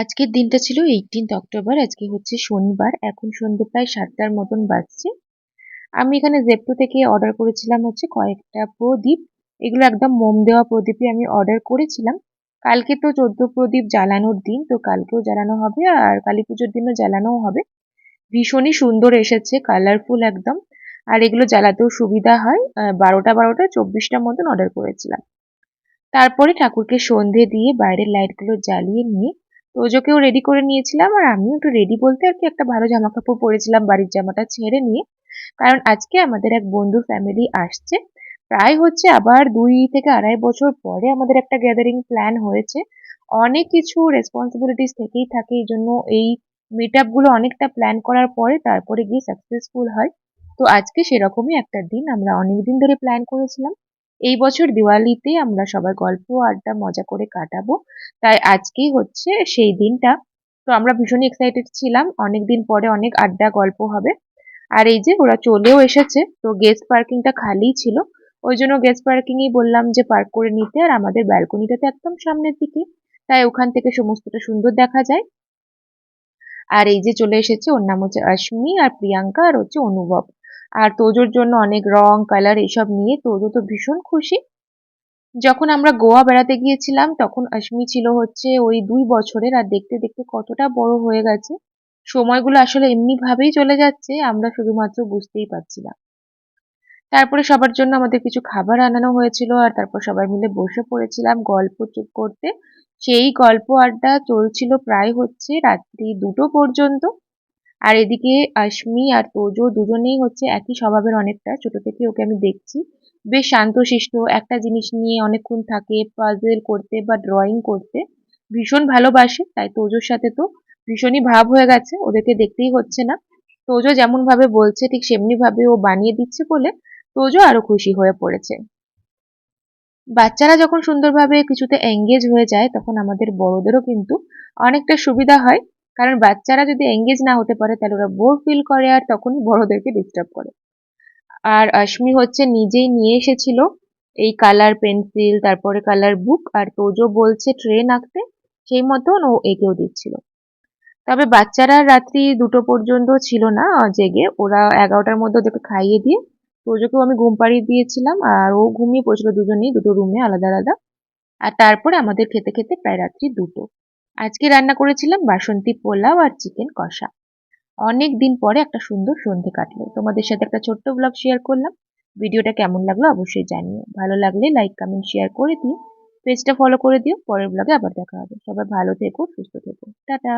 আজকের দিনটা ছিল এইটিন্থ অক্টোবর আজকে হচ্ছে শনিবার, এখন সন্ধে প্রায় সাতটার মতন বাজছে। আমি এখানে জেপ্টো থেকে অর্ডার করেছিলাম হচ্ছে কয়েকটা প্রদীপ। এগুলো একদম মোম দেওয়া প্রদীপই আমি অর্ডার করেছিলাম। কালকে তো চোদ্দ প্রদীপ জ্বালানোর দিন, তো কালকেও জ্বালানো হবে আর কালী পুজোর দিনও জ্বালানোও হবে। ভীষণই সুন্দর এসেছে কালারফুল একদম। আর এগুলো জ্বালাতেও সুবিধা হয়। বারোটা বারোটা চব্বিশটা মতন অর্ডার করেছিলাম। তারপরে ঠাকুরকে সন্ধে দিয়ে বাইরের লাইটগুলো জ্বালিয়ে নিয়ে তোজোকেও রেডি করে নিয়েছিলাম আর আমিও একটু রেডি বলতে আর কি একটা ভালো জামা কাপড় পরেছিলাম বাড়ির জামাটা ছেড়ে নিয়ে। কারণ আজকে আমাদের এক বন্ধুর ফ্যামিলি আসছে। প্রায় হচ্ছে আবার দুই থেকে আড়াই বছর পরে আমাদের একটা গ্যাদারিং প্ল্যান হয়েছে। অনেক কিছু রেসপন্সিবিলিটিস থেকেই থাকে, এই জন্য এই মিটগুলো অনেকটা প্ল্যান করার পরে তারপরে গিয়ে সাকসেসফুল হয়। তো আজকে সেরকমই একটা দিন, আমরা অনেকদিন ধরে প্ল্যান করেছিলাম। এই বছর দিওয়ালিতে আমরা সবাই গল্প, আড্ডা, মজা করে কাটাবো। তাই আজকেই হচ্ছে সেই দিনটা। তো আমরা ভীষণই এক্সাইটেড ছিলাম। অনেক দিন পরে অনেক আড্ডা, গল্প হবে। আর এই যে ওরা চলেও এসেছে, তো গেস্ট পার্কিংটা খালি ছিল। ওই জন্য গেস্ট পার্কিংই বললাম যে পার্ক করে নিতে আর আমাদের ব্যালকনিটাতে একদম সামনের দিকে। তাই ওখান থেকে সমস্তটা সুন্দর দেখা যায়। আর এই যে চলে এসেছে, ওর নাম হচ্ছে অশ্মি আর প্রিয়াঙ্কা আর হচ্ছে অনুভব। আর তোজোর জন্য অনেক রং কালার এসব নিয়ে তোজো তো ভীষণ খুশি। যখন আমরা গোয়া বেড়াতে গিয়েছিলাম, তখন অশ্মি ছিল হচ্ছে ওই দুই বছরের আর দেখতে দেখতে কতটা বড় হয়ে গেছে। সময়গুলো আসলে এমনি ভাবেই চলে যাচ্ছে, আমরা শুধুমাত্র বুঝতেই পারছি না তারপরে সবার জন্য আমাদের কিছু খাবার আনানো হয়েছিল আর তারপর সবাই মিলে বসে পড়েছিলাম গল্প চুপ করতে। সেই গল্প আড্ডা চলছিল প্রায় হচ্ছে রাত্রি দুটো পর্যন্ত। আর এদিকে আশমি আর তোজো দুজনেই হচ্ছে একই স্বভাবের অনেকটা। ছোট থেকে ওকে আমি দেখছি। বেশ শান্তশিষ্ট, একটা জিনিস নিয়ে অনেকক্ষণ থাকে পাজেল করতে বা ড্রয়িং করতে। ভীষণ ভালোবাসে, তাই তোজোর সাথে তো ভীষণই ভাব হয়ে গেছে, ওদেরকে দেখতেই হচ্ছে না। তোজো যেমন ভাবে বলছে, ঠিক সেমনি ভাবে ও বানিয়ে দিচ্ছে বলে তোজো আরও খুশি হয়ে পড়েছে। বাচ্চারা যখন সুন্দরভাবে কিছুতে এঙ্গেজ হয়ে যায়, তখন আমাদের বড়দেরও কিন্তু অনেকটা সুবিধা হয়। কারণ বাচ্চারা যদি এঙ্গেজ না হতে পারে, তাহলে ওরা বোর ফিল করে আর তখনই বড়দেরকে ডিস্টার্ব করে। আর অশ্মি হচ্ছে নিজেই নিয়ে এসেছিল এই কালার পেন্সিল তারপরে কালার বুক আর তোজো বলছে ট্রেন আঁকতে, সেই মতন ও এঁকেও দিচ্ছিল। তবে বাচ্চারা রাত্রি দুটো পর্যন্ত ছিল না, জেগে। ওরা এগারোটার মধ্যে ওদেরকে খাইয়ে দিয়ে তোজোকেও আমি ঘুম পাড়িয়ে দিয়েছিলাম আর ও ঘুমিয়ে পড়ছিল দুজনেই, দুটো রুমে আলাদা আলাদা। আর তারপরে আমাদের খেতে খেতে প্রায় রাত্রি দুটো। আজকে রান্না করেছিলাম বাসন্তী পোলাও আর চিকেন কষা। অনেক দিন পরে একটা সুন্দর সন্ধে কাটলো। তোমাদের সাথে একটা ছোট্ট ব্লগ শেয়ার করলাম। ভিডিওটা কেমন লাগল অবশ্যই জানিও। ভালো লাগলে লাইক কমেন্ট শেয়ার করে দিও। পেজটা ফলো করে দিও। পরের ব্লগে আবার দেখা হবে। সবাই ভালো থেকো, সুস্থ থেকো। টাটা!